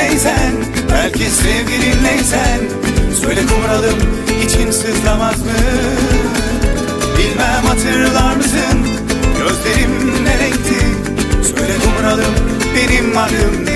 benleysen Belki sevgilinleysen Söyle kumralım için sızlamaz mı? Bilmem hatırlar mısın? Gözlerim ne renkti? Söyle kumralım benim adım